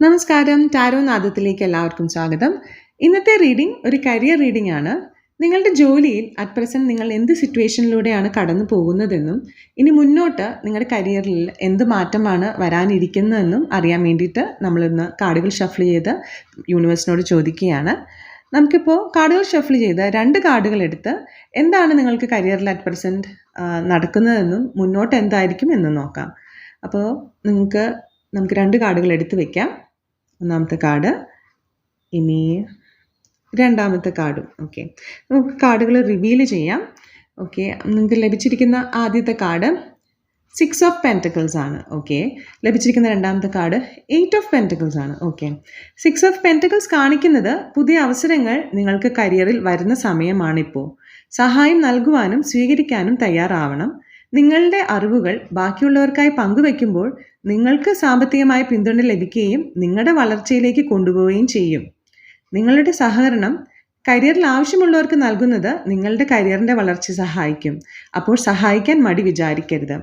നമസ്കാരം ടാരോ നാദത്തിലേക്ക് എല്ലാവർക്കും സ്വാഗതം. ഇന്നത്തെ റീഡിംഗ് ഒരു കരിയർ റീഡിംഗ് ആണ്. നിങ്ങളുടെ ജോലിയിൽ അറ്റ് പ്രസന്റ് നിങ്ങൾ എന്ത് സിറ്റുവേഷനിലൂടെയാണ് കടന്നു പോകുന്നതെന്നും ഇനി മുന്നോട്ട് നിങ്ങളുടെ കരിയറിൽ എന്ത് മാറ്റമാണ് വരാനിരിക്കുന്നതെന്നും അറിയാൻ വേണ്ടിയിട്ട് നമ്മളിന്ന് കാർഡുകൾ ഷഫിൾ ചെയ്ത് യൂണിവേഴ്സിനോട് ചോദിക്കുകയാണ്. നമുക്കിപ്പോൾ കാർഡുകൾ ഷഫിൾ ചെയ്ത് രണ്ട് കാർഡുകൾ എടുത്ത് എന്താണ് നിങ്ങൾക്ക് കരിയറിൽ അറ്റ് പ്രസന്റ് നടക്കുന്നതെന്നും മുന്നോട്ട് എന്തായിരിക്കും എന്നും നോക്കാം. അപ്പോൾ നിങ്ങൾക്ക് നമുക്ക് രണ്ട് കാർഡുകൾ എടുത്തു വെക്കാം. ഒന്നാമത്തെ കാർഡ് ഇനി രണ്ടാമത്തെ കാർഡും. ഓക്കെ. നമുക്ക് കാർഡുകൾ റിവീൽ ചെയ്യാം. ഓക്കെ. നിങ്ങൾക്ക് ലഭിച്ചിരിക്കുന്ന ആദ്യത്തെ കാർഡ് സിക്സ് ഓഫ് പെന്റക്കിൾസ് ആണ്. ഓക്കെ. ലഭിച്ചിരിക്കുന്ന രണ്ടാമത്തെ കാർഡ് എയ്റ്റ് ഓഫ് പെന്റക്കിൾസ് ആണ്. ഓക്കെ. സിക്സ് ഓഫ് പെന്റക്കിൾസ് കാണിക്കുന്നത് പുതിയ അവസരങ്ങൾ നിങ്ങൾക്ക് കരിയറിൽ വരുന്ന സമയമാണിപ്പോൾ സഹായം നൽകുവാനും സ്വീകരിക്കാനും തയ്യാറാവണം. നിങ്ങളുടെ അറിവുകൾ ബാക്കിയുള്ളവർക്കായി പങ്കുവെക്കുമ്പോൾ നിങ്ങൾക്ക് സാമ്പത്തികമായ പിന്തുണ ലഭിക്കുകയും നിങ്ങളുടെ വളർച്ചയിലേക്ക് കൊണ്ടുപോവുകയും ചെയ്യും. നിങ്ങളുടെ സഹകരണം കരിയറിൽ ആവശ്യമുള്ളവർക്ക് നൽകുന്നത് നിങ്ങളുടെ കരിയറിന്റെ വളർച്ച സഹായിക്കും. അപ്പോൾ സഹായിക്കാൻ മടി വിചാരിക്കരുത്.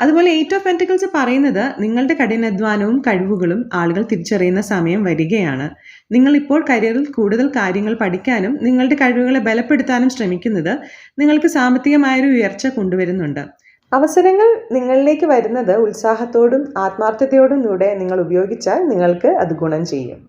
അതുപോലെ എയ്റ്റ് ഓഫ് പെന്റിക്കിൾസ് പറയുന്നത് നിങ്ങളുടെ കഠിനാധ്വാനവും കഴിവുകളും ആളുകൾ തിരിച്ചറിയുന്ന സമയം വരികയാണ്. നിങ്ങൾ ഇപ്പോൾ കരിയറിൽ കൂടുതൽ കാര്യങ്ങൾ പഠിക്കാനും നിങ്ങളുടെ കഴിവുകളെ ബലപ്പെടുത്താനും ശ്രമിക്കുന്നത് നിങ്ങൾക്ക് സാമ്പത്തികമായൊരു ഉയർച്ച കൊണ്ടുവരുന്നുണ്ട്. അവസരങ്ങൾ നിങ്ങളിലേക്ക് വരുന്നത് ഉത്സാഹത്തോടും ആത്മാർത്ഥതയോടും കൂടെ നിങ്ങൾ ഉപയോഗിച്ചാൽ നിങ്ങൾക്ക് അത് ഗുണം ചെയ്യും.